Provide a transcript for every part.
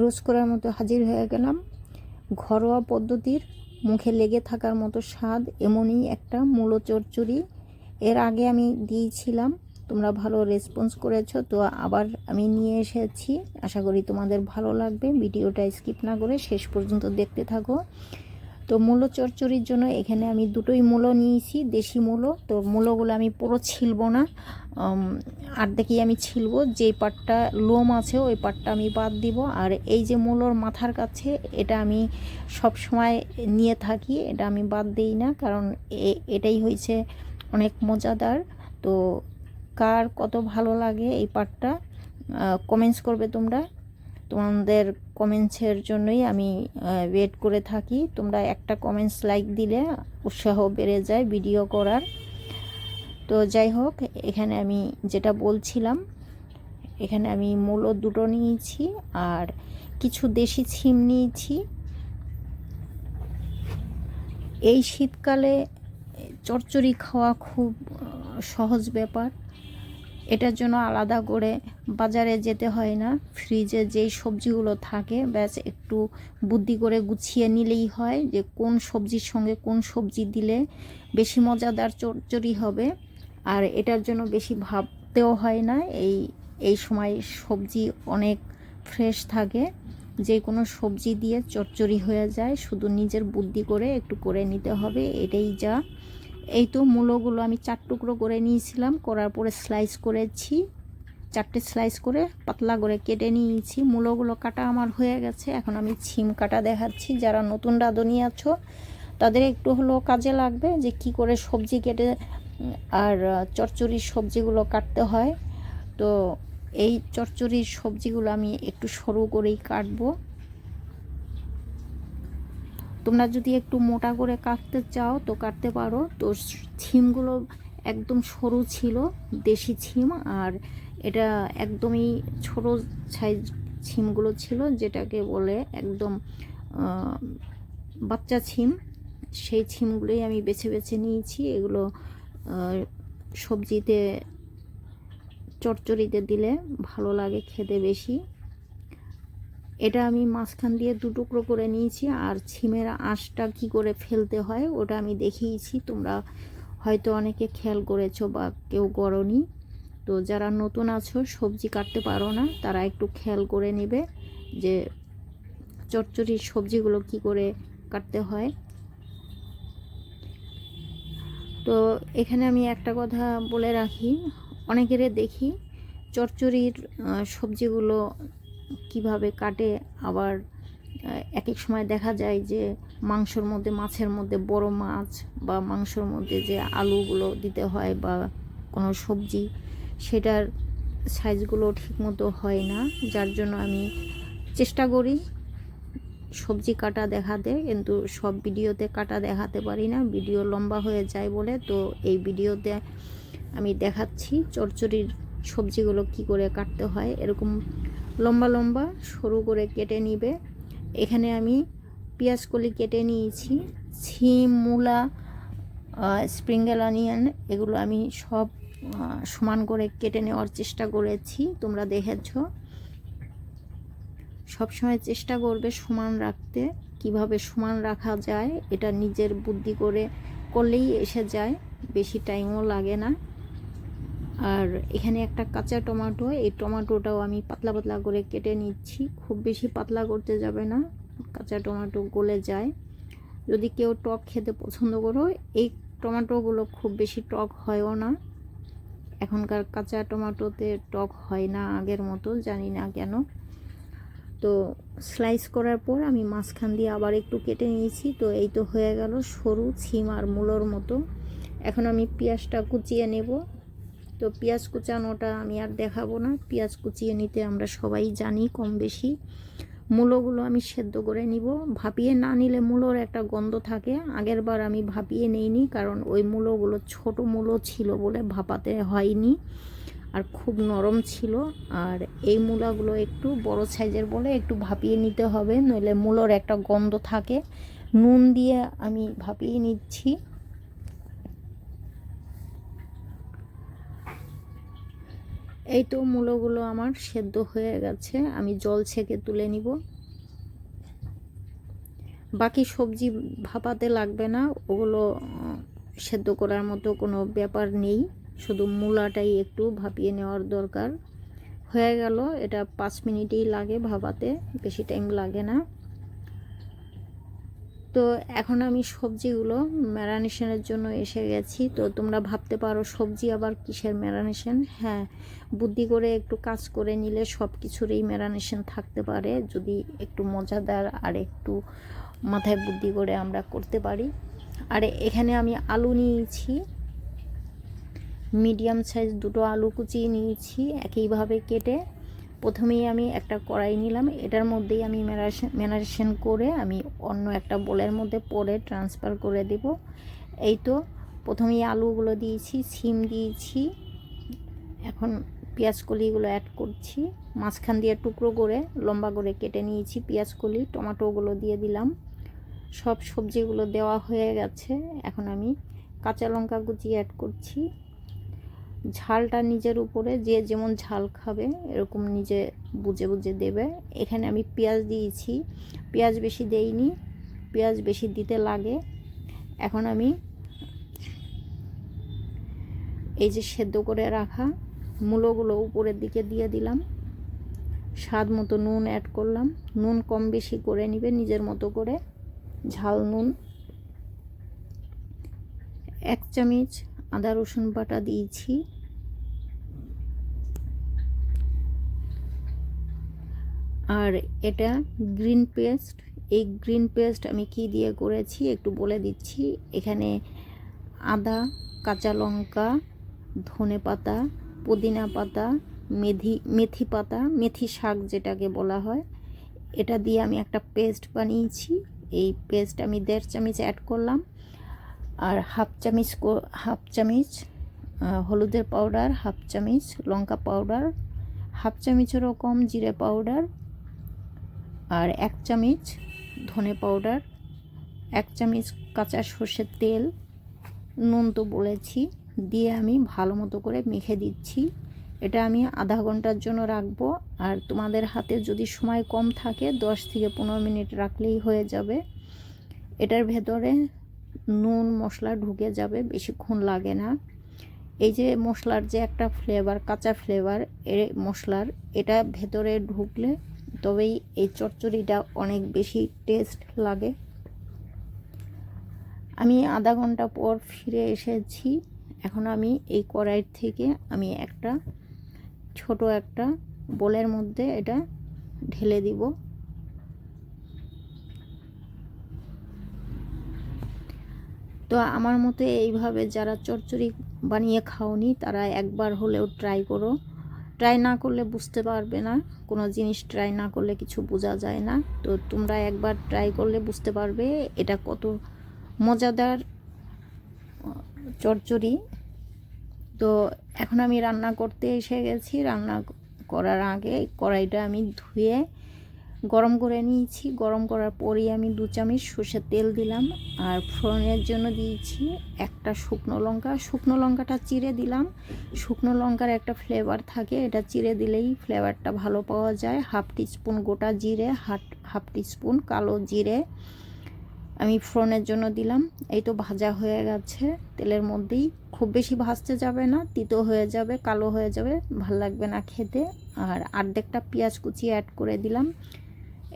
রোজ করার মতো হাজির হয়ে গেলাম। ঘরোয়া পদ্ধতির মুখে লেগে থাকার মতো স্বাদ এমনই একটা মূলো চচ্চড়ি। এর আগে আমি দিয়েছিলাম, তোমরা ভালো রেসপন্স করেছ, তো আবার আমি নিয়ে এসেছি। আশা করি তোমাদের ভালো লাগবে, ভিডিওটা স্কিপ না করে শেষ পর্যন্ত দেখতে থাকো। তো মূলো চচ্চড়ির জন্য এখানে আমি দুটোই মূলো নিয়েছি, দেশি মূলো। তো মূলোগুলো আমি পুরো ছিলবো না আর্ধেকই আমি ছিলবো। যেই পাটটা লোম আছে, ওই পাটটা আমি বাদ দিব। আর এই যে মূলোর মাথার কাছে, এটা আমি সব সময় নিয়ে থাকি, এটা আমি বাদ দিই না, কারণ এটাই হয়েছে অনেক মজাদার। তো কার কত ভালো লাগে এই পাটটা কমেন্টস করবে তোমরা। তোমাদের কমেন্টসের জন্যই আমি ওয়েট করে থাকি। তোমরা একটা কমেন্টস লাইক দিলে উৎসাহ বেড়ে যায় ভিডিও করার। তো যাই হোক, এখানে আমি যেটা বলছিলাম, এখানে আমি মূলো দুটো নিয়েছি আর কিছু দেশি ছিম নিয়েছি। এই শীতকালে চচ্চড়ি খাওয়া খুব সহজ ব্যাপার। এটার জন্য আলাদা করে বাজারে যেতে হয় না। ফ্রিজে যেই সবজিগুলো থাকে, ব্যাস একটু বুদ্ধি করে গুছিয়ে নিলেই হয় যে কোন সবজির সঙ্গে কোন সবজি দিলে বেশি মজাদার চচ্চড়ি হবে। আর এটার জন্য বেশি ভাবতেও হয় না, এই এই সময় সবজি অনেক ফ্রেশ থাকে। যে কোনো সবজি দিয়ে চচ্চড়ি হয়ে যায়, শুধু নিজের বুদ্ধি করে একটু করে নিতে হবে, এটাই যা এই তো মূলোগুলো আমি চার টুকরো করে নিয়েছিলাম, করার পরে স্লাইস করেছি। চারটে স্লাইস করে পাতলা করে কেটে নিয়েছি। মূলোগুলো কাটা আমার হয়ে গেছে। এখন আমি ছিম কাটা দেখাচ্ছি। যারা নতুন রাঁধুনি আছো, তাদের একটু হলেও কাজে লাগবে যে কি করে সবজি কেটে আর চচ্চড়ির সবজিগুলো কাটতে হয়। তো এই চচ্চড়ির সবজিগুলো আমি একটু সরু করেই কাটবো। তোমরা যদি একটু মোটা করে কাটতে চাও তো কাটতে পারো। তো ছিমগুলো একদম সরু ছিল, দেশি ছিম, আর এটা একদমই ছোট সাইজ ছিমগুলো ছিল, যেটাকে বলে একদম বাচ্চা ছিম। সেই ছিমগুলোই আমি বেছে বেছে নিয়েছি। এগুলো সবজিতে চচ্চড়িতে দিলে ভালো লাগে খেতে বেশি। এটা আমি মাঝখান দিয়ে দু টুকরো করে নিয়েছি, আর ছিমের আঁশটা কি করে ফেলতে হয় ওটা আমি দেখিয়েছি। তোমরা হয়তো অনেকে খেয়াল করেছ বা কেউ করনি। তো যারা নতুন আছো, সবজি কাটতে পারো না, তারা একটু খেয়াল করে নেবে যে চচ্চড়ির সবজিগুলো কি করে কাটতে হয়। তো এখানে আমি একটা কথা বলে রাখি অনেকেরে দেখি, চচ্চড়ির সবজিগুলো কীভাবে কাটে, আবার এক এক সময় দেখা যায় যে মাংসর মধ্যে, মাছের মধ্যে বড় মাছ বা মাংসর মধ্যে যে আলুগুলো দিতে হয় বা কোনো সবজি, সেটার সাইজগুলো ঠিকমতো হয় না। যার জন্য আমি চেষ্টা করি সবজি কাটা দেখাতে, কিন্তু সব ভিডিওতে কাটা দেখাতে পারি না। ভিডিও লম্বা হয়ে যায় বলে, তো এই ভিডিওতে আমি দেখাচ্ছি চচ্চড়ির সবজিগুলো কি করে কাটতে হয়, এরকম লম্বা লম্বা সরু করে কেটে নিবে। এখানে আমি পেঁয়াজ কলি কেটে নিয়েছি, ছিম, মূলা স্প্রিঙ্গেল অনিয়ন এগুলো আমি সব সমান করে কেটে নেওয়ার চেষ্টা করেছি, তোমরা দেখেছ। সবসময় চেষ্টা করবে সমান রাখতে, কীভাবে সমান রাখা যায়, এটা নিজের বুদ্ধি করে করলেই এসে যায়, বেশি টাইমও লাগে না। আর এখানে একটা কাঁচা টমেটো, এই টমেটোটাও আমি পাতলা পাতলা করে কেটে নিচ্ছি। খুব বেশি পাতলা করতে যাবে না, কাঁচা টমেটো গলে যায়। যদি কেউ টক খেতে পছন্দ করো, এই টমেটোগুলো খুব বেশি টক হয়ও না। এখনকার কাঁচা টমেটোতে টক হয় না আগের মতো, জানি না কেন। তো স্লাইস করার পর আমি মাঝখান দিয়ে আবার একটু কেটে নিয়েছি। তো এই তো হয়ে গেল সরু, ছিম আর মূলোর মতো। এখন আমি পেঁয়াজটা কুচিয়ে নেব। তো পেঁয়াজ কুচানোটা আমি আর দেখাবো না। পেঁয়াজ কুচিয়ে নিতে আমরা সবাই জানি কম বেশি। মূলোগুলো আমি সেদ্ধ করে নিব। ভাপিয়ে না নিলে মূলোর একটা গন্ধ থাকে। আগের বার আমি ভাপিয়ে নেইনি কারণ ওই মূলোগুলো ছোট মূলো ছিল বলে ভাপাতে হয়নি আর খুব নরম ছিল। আর এই মূলাগুলো একটু বড় সাইজের বলে একটু ভাপিয়ে নিতে হবে, নইলে মূলোর একটা গন্ধ থাকে। নুন দিয়ে আমি ভাপিয়ে নিচ্ছি। এই তো মূলোগুলো আমার সেদ্ধ হয়ে গেছে, আমি জল ছেঁকে তুলে নিব। বাকি সবজি ভাপাতে লাগবে না, ওগুলো সেদ্ধ করার মতো কোনো ব্যাপার নেই। শুধু মূলাটাই একটু ভাপিয়ে নেওয়ার দরকার। হয়ে গেল, এটা পাঁচ মিনিটেই লাগে ভাপাতে, বেশি টাইম লাগে না। তো এখন আমি সবজিগুলো ম্যারানেশনের জন্য এসে গেছি। তো তোমরা ভাবতে পারো সবজি আবার কিসের ম্যারানেশন? হ্যাঁ বুদ্ধি করে একটু কাজ করে নিলে সব কিছুরই ম্যারানেশন থাকতে পারে, যদি একটু মজাদার আর একটু মাথায় বুদ্ধি করে আমরা করতে পারি। আর এখানে আমি আলু নিয়েছি। মিডিয়াম সাইজ দুটো আলু কুচিয়ে নিয়েছি, একইভাবে কেটে প্রথমেই আমি একটা কড়াই নিলাম। এটার মধ্যেই আমি ম্যানারেশন করে আমি অন্য একটা বোলের মধ্যে পরে ট্রান্সফার করে দেব। এই তো প্রথমেই আলুগুলো দিয়েছি, সিম দিয়েছি। এখন পেঁয়াজ কলিগুলো অ্যাড করছি। মাঝখান দিয়ে টুকরো করে, লম্বা করে কেটে নিয়েছি পেঁয়াজ কলি টমেটোগুলো দিয়ে দিলাম। সব সবজিগুলো দেওয়া হয়ে গেছে। এখন আমি কাঁচা লঙ্কা কুচি অ্যাড করছি। ঝালটা নিজের উপরে, যে যেমন ঝাল খাবে, এরকম নিজে বুঝে বুঝে দেবে। এখানে আমি পেঁয়াজ দিয়েছি। পেঁয়াজ বেশি দেইনি, পেঁয়াজ বেশি দিতে লাগে। এখন আমি এই যে সেদ্ধ করে রাখা মূলোগুলো উপরের দিকে দিয়ে দিলাম। স্বাদ মতো নুন অ্যাড করলাম। নুন কম বেশি করে নিবে, নিজের মতো করে। ঝাল, নুন। এক চামচ আদা রসুন বাটা দিয়েছি। আর এটা গ্রিন পেস্ট। এই গ্রিন পেস্ট আমি কি দিয়ে করেছি একটু বলে দিচ্ছি। এখানে আদা, কাঁচা লঙ্কা, ধনে পাতা, পুদিনা পাতা মেথি মেথি পাতা, মেথি শাক যেটাকে বলা হয়। এটা দিয়ে আমি একটা পেস্ট বানিয়েছি। এই পেস্ট আমি দেড় চামচ অ্যাড করলাম। আর হাফ চামচ হাফ চামচ হলুদের পাউডার হাফ চামচ লঙ্কা পাউডার হাফ চামচেরও কম জিরে পাউডার আর এক চামচ ধনে পাউডার, এক চামচ কাঁচা সর্ষের তেল, নুন তো বলেছি, দিয়ে আমি ভালো মতো করে মেখে দিচ্ছি। এটা আমি আধা ঘণ্টার জন্য রাখব। আর তোমাদের হাতে যদি সময় কম থাকে, দশ থেকে পনেরো মিনিট রাখলেই হয়ে যাবে। এটার ভেতরে নুন, মশলা ঢুকে যাবে, বেশিক্ষণ লাগে না। এই যে মশলার যে একটা ফ্লেভার কাঁচা ফ্লেভার এ মশলার, এটা ভেতরে ঢুকলে তবেই এই চচ্চড়িটা অনেক বেশি টেস্ট লাগে। আমি আধা ঘণ্টা পর ফিরে এসেছি। এখন আমি এই কড়াই থেকে আমি একটা, ছোট একটা বোলের মধ্যে এটা ঢেলে দিব। তো আমার মতে এইভাবে যারা চচ্চড়ি বানিয়ে খাওনি, তারা একবার হলেও ট্রাই করো। ট্রাই না করলে বুঝতে পারবে না। কোনো জিনিস ট্রাই না করলে কিছু বোঝা যায় না। তো তোমরা একবার ট্রাই করলে বুঝতে পারবে এটা কত মজাদার চরচরি তো এখন আমি রান্না করতে এসে গেছি। রান্না করার আগে কড়াইটা আমি ধুয়ে গরম করে নিয়েছি। গরম করার পরই আমি দু চামচ সর্ষের তেল দিলাম আর ফোড়নের জন্য দিয়েছি একটা শুকনো লঙ্কা। শুকনো লঙ্কাটা চিড়ে দিলাম। শুকনো লঙ্কার একটা ফ্লেভার থাকে, এটা চিড়ে দিলেই ফ্লেভারটা ভালো পাওয়া যায়। হাফ টিস্পুন গোটা জিরে হাফ হাফ টিস্পুন কালো জিরে আমি ফোড়নের জন্য দিলাম। এই তো ভাজা হয়ে গেছে। তেলের মধ্যেই খুব বেশি ভাজতে যাবে না, তিতো হয়ে যাবে, কালো হয়ে যাবে, ভালো লাগবে না খেতে। আর আর্ধেকটা পেঁয়াজ কুচি অ্যাড করে দিলাম।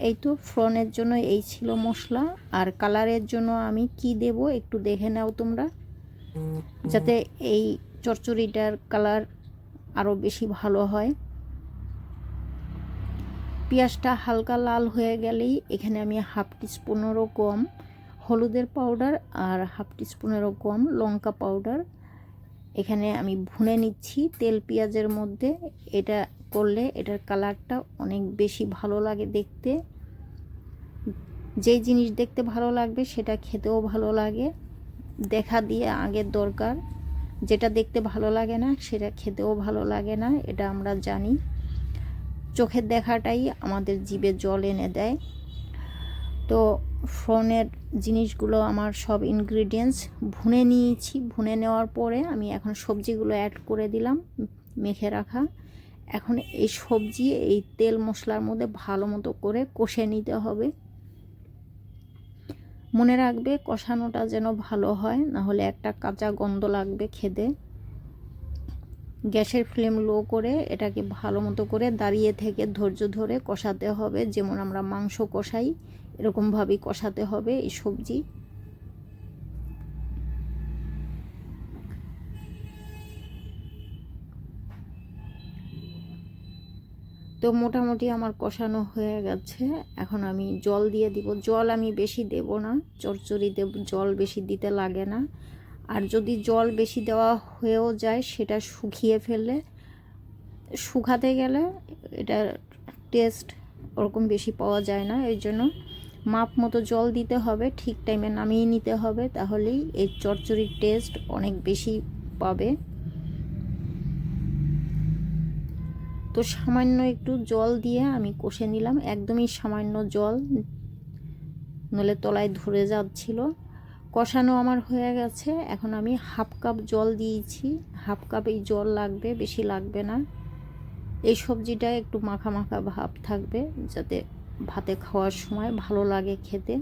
এই তো ফ্রনের জন্য এই ছিল মশলা। আর কালারের জন্য আমি কি দেব একটু দেখে নাও তোমরা। যাতে এই চচ্চড়িটার কালার আরও বেশি ভালো হয়। পেঁয়াজটা হালকা লাল হয়ে গেলেই এখানে আমি হাফ টিস্পুনেরও কম হলুদের পাউডার আর হাফ টিস্পুনেরও কম লঙ্কা পাউডার। এখানে আমি ভুনে নিচ্ছি তেল পেঁয়াজের মধ্যে। এটা করলে এটার কালারটা অনেক বেশি ভালো লাগে দেখতে। যেই জিনিস দেখতে ভালো লাগবে সেটা খেতেও ভালো লাগে। দেখা দিয়ে আগের দরকার। যেটা দেখতে ভালো লাগে না সেটা খেতেও ভালো লাগে না, এটা আমরা জানি। চোখের দেখাটাই আমাদের জীবে জল এনে দেয়। তো ফোনের জিনিসগুলো আমার সব ইনগ্রিডিয়েন্টস ভুনে নিয়েছি। ভুনে নেওয়ার পরে আমি এখন সবজিগুলো অ্যাড করে দিলাম, মেখে রাখা। এখন এই সবজি, এই তেল মশলার মধ্যে ভালো মতো করে কষে নিতে হবে। মনে রাখবে কষানোটা যেন ভালো হয় না হলে একটা কাঁচা গন্ধ লাগবে খেতে। গ্যাসের ফ্লেম লো করে এটাকে ভালো মতো করে দাঁড়িয়ে থেকে ধৈর্য ধরে কষাতে হবে। যেমন আমরা মাংস কষাই, এরকমভাবেই কষাতে হবে এই সবজি। তো মোটামুটি আমার কষানো হয়ে গেছে। এখন আমি জল দিয়ে দিব। জল আমি বেশি দেব না। চচ্চড়িতে জল বেশি দিতে লাগে না। আর যদি জল বেশি দেওয়া হয়েও যায়, সেটা শুকিয়ে ফেললে শুকাতে গেলে এটা টেস্ট ওরকম বেশি পাওয়া যায় না। এই জন্য মাপ মতো জল দিতে হবে। ঠিক টাইমে নামিয়ে নিতে হবে। তাহলেই এই চচ্চড়ির টেস্ট অনেক বেশি পাবে। তো সামান্য একটু জল দিয়ে আমি কষে নিলাম, একদমই সামান্য জল। নলে তলায় ধরে যাচ্ছিল। কষানো আমার হয়ে গেছে। এখন আমি হাফ কাপ জল দিয়েছি। হাফ কাপ এই জল লাগবে, বেশি লাগবে না। এই সবজিটা একটু মাখা মাখা ভাব থাকবে, যাতে ভাতে খাওয়ার সময় ভালো লাগে খেতে।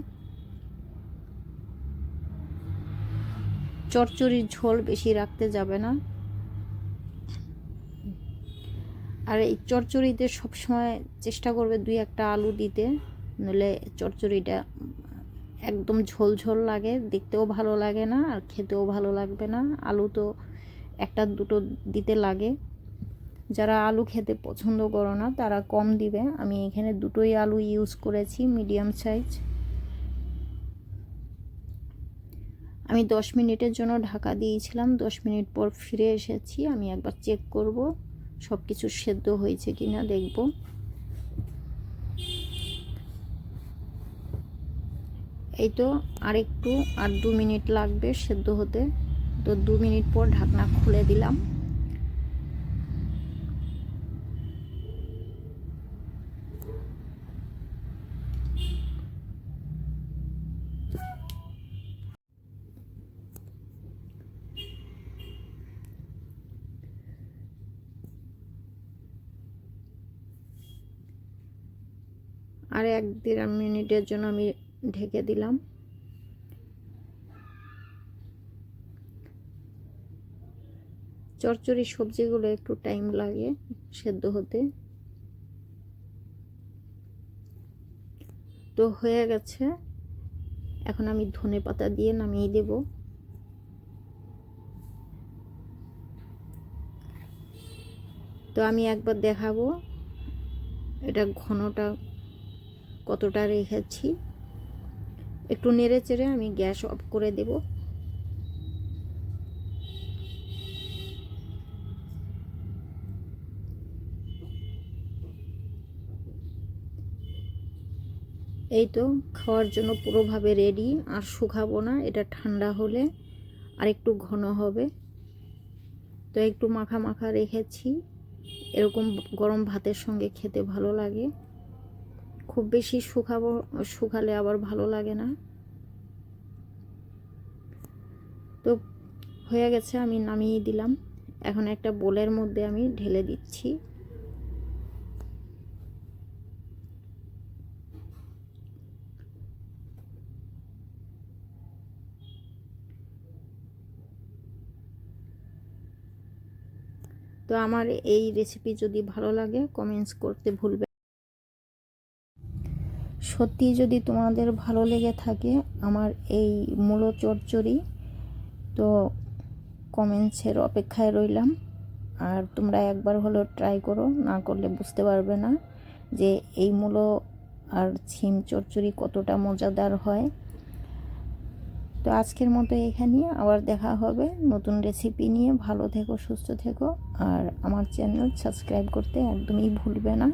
চচ্চড়ির ঝোল বেশি রাখতে যাবে না। আর এই চচ্চড়িতে সবসময় চেষ্টা করবে দুই একটা আলু দিতে, নইলে চচ্চড়িটা একদম ঝোল ঝোল লাগে, দেখতেও ভালো লাগে না আর খেতেও ভালো লাগবে না। আলু তো একটা দুটো দিতে লাগে। যারা আলু খেতে পছন্দ করো না, তারা কম দিবে। আমি এখানে দুটোই আলু ইউজ করেছি মিডিয়াম সাইজ আমি দশ মিনিটের জন্য ঢাকা দিয়েছিলাম, দশ মিনিট পর ফিরে এসেছি, আমি একবার চেক করব। সব কিছু সেদ্ধ হয়েছে কি না দেখব। এই তো আর একটু আর দু মিনিট লাগবে সেদ্ধ হতে। তো দু মিনিট পর ঢাকনা খুলে দিলাম। আর এক দেড় মিনিটের জন্য আমি ঢেকে দিলাম। চরচড়ি সবজিগুলো একটু টাইম লাগে সেদ্ধ হতে। তো হয়ে গেছে। এখন আমি ধনে পাতা দিয়ে নামিয়ে দেব। তো আমি একবার দেখাবো এটা ঘনটা কতটা রেখেছি? একটু নেড়ে চেড়ে আমি গ্যাস অফ করে দেব। এই তো খাওয়ার জন্য পুরোভাবে রেডি আর শুকাবো না, এটা ঠান্ডা হলে আর একটু ঘন হবে। তো একটু মাখা মাখা রেখেছি। এরকম গরম ভাতের সঙ্গে খেতে ভালো লাগে। খুব বেশি শুকাবো, শুকালে আবার ভালো লাগে না। তো হয়ে গেছে, আমি নামিয়ে দিলাম। এখন একটা বোলের মধ্যে আমি ঢেলে দিচ্ছি। তো আমার এই রেসিপি যদি ভালো লাগে কমেন্টস করতে ভুলবে সত্যি যদি তোমাদের ভালো লেগে থাকে আমার এই মূলো চচ্চড়ি, তো কমেন্টসের অপেক্ষায় রইলাম। আর তোমরা একবার হলো ট্রাই করো, না করলে বুঝতে পারবে না যে এই মূলো আর ছিম চচ্চড়ি কতটা মজাদার হয়। তো আজকের মতো এখানেই আবার দেখা হবে নতুন রেসিপি নিয়ে। ভালো থেকো, সুস্থ থেকো। আর আমার চ্যানেল সাবস্ক্রাইব করতে একদমই ভুলবে না।